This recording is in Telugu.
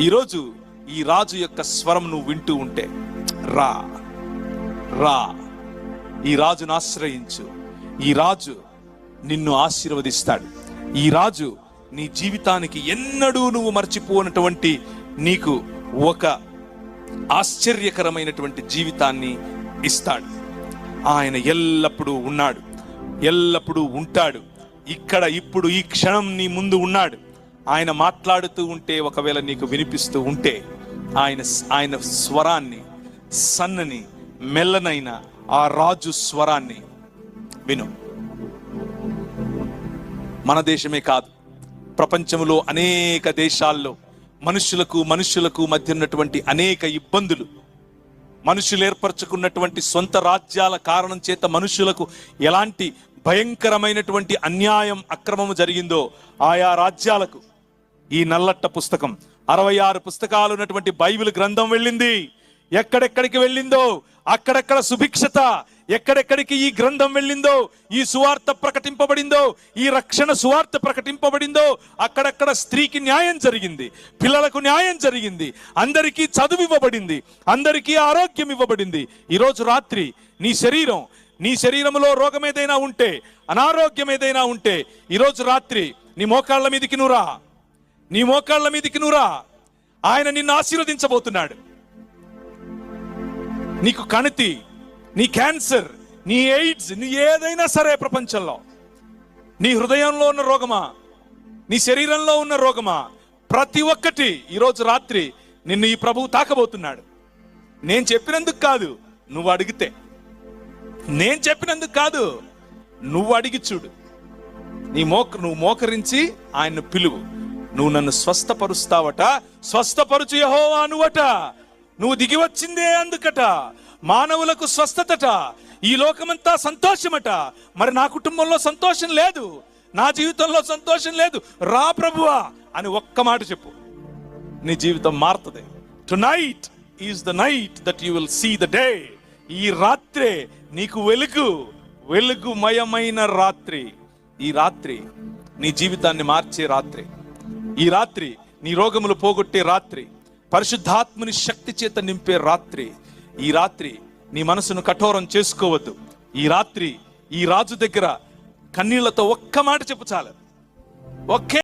ఈరోజు ఈ రాజు యొక్క స్వరం నువ్వు వింటూ ఉంటే రా రా ఈ రాజును ఆశ్రయించు. ఈ రాజు నిన్ను ఆశీర్వదిస్తాడు. ఈ రాజు నీ జీవితానికి ఎన్నడూ నువ్వు మర్చిపోనటువంటి నీకు ఒక ఆశ్చర్యకరమైనటువంటి జీవితాన్ని ఇస్తాడు. ఆయన ఎల్లప్పుడూ ఉన్నాడు. ఎల్లప్పుడూ ఉంటాడు. ఇక్కడ ఇప్పుడు ఈ క్షణం నీ ముందు ఉన్నాడు. ఆయన మాట్లాడుతూ ఉంటే ఒకవేళ నీకు వినిపిస్తూ ఉంటే ఆయన ఆయన స్వరాన్ని సన్నని మెల్లనైన ఆ రాజు స్వరాన్ని విను. మన దేశమే కాదు ప్రపంచంలో అనేక దేశాల్లో మనుషులకు మనుషులకు మధ్య ఉన్నటువంటి అనేక ఇబ్బందులు మనుషులు ఏర్పరచుకున్నటువంటి సొంత రాజ్యాల కారణం చేత మనుషులకు ఎలాంటి భయంకరమైనటువంటి అన్యాయం అక్రమము జరిగిందో ఆయా రాజ్యాలకు ఈ నల్లట్ట పుస్తకం. అరవై ఆరు పుస్తకాలు ఉన్నటువంటి బైబిల్ గ్రంథం వెళ్ళింది. ఎక్కడెక్కడికి వెళ్ళిందో అక్కడెక్కడ సుభిక్షత ఎక్కడెక్కడికి ఈ గ్రంథం వెళ్ళిందో ఈ సువార్త ప్రకటింపబడిందో ఈ రక్షణ సువార్త ప్రకటింపబడిందో అక్కడక్కడ స్త్రీకి న్యాయం జరిగింది పిల్లలకు న్యాయం జరిగింది అందరికీ చదువు ఇవ్వబడింది అందరికీ ఆరోగ్యం ఇవ్వబడింది. ఈరోజు రాత్రి నీ శరీరం నీ శరీరంలో రోగం ఏదైనా ఉంటే అనారోగ్యం ఏదైనా ఉంటే ఈరోజు రాత్రి నీ మోకాళ్ళ మీదికి నువ్వురా నీ మోకాళ్ళ మీదికి నువ్వురా ఆయన నిన్ను ఆశీర్వదించబోతున్నాడు. నీకు కణితి నీ క్యాన్సర్ నీ ఎయిడ్స్ నీ ఏదైనా సరే ప్రపంచంలో. నీ హృదయంలో ఉన్న రోగమా? నీ శరీరంలో ఉన్న రోగమా? ప్రతి ఒక్కటి ఈరోజు రాత్రి నిన్ను ఈ ప్రభువు తాకబోతున్నాడు. నేను చెప్పినందుకు కాదు నువ్వు అడిగితే. నేను చెప్పినందుకు కాదు నువ్వు అడిగి చూడు. నీ మోక నువ్వు మోకరించి ఆయన్ను పిలువు. నువ్వు నన్ను స్వస్థపరుస్తావట. స్వస్థపరుచు యహోవా నువ్వట. నువ్వు దిగి వచ్చిందే అందుకట. మానవులకు స్వస్థతట. ఈ లోకమంతా సంతోషమట. మరి నా కుటుంబంలో సంతోషం లేదు. నా జీవితంలో సంతోషం లేదు. రా ప్రభువా అని ఒక్క మాట చెప్పు. నీ జీవితం మారుతుంది. Tonight is the night that you will see the day ఈ రాత్రే నీకు వెలుగు వెలుగుమయమైన రాత్రి. ఈ రాత్రి నీ జీవితాన్ని మార్చే రాత్రి. ఈ రాత్రి నీ రోగములు పోగొట్టే రాత్రి. పరిశుద్ధాత్మని శక్తి చేత నింపే రాత్రి. ఈ రాత్రి నీ మనసును కఠోరం చేసుకోవద్దు. ఈ రాత్రి ఈ రాజు దగ్గర కన్నీళ్ళతో ఒక్క మాట చెప్పు చాలు. ఒకే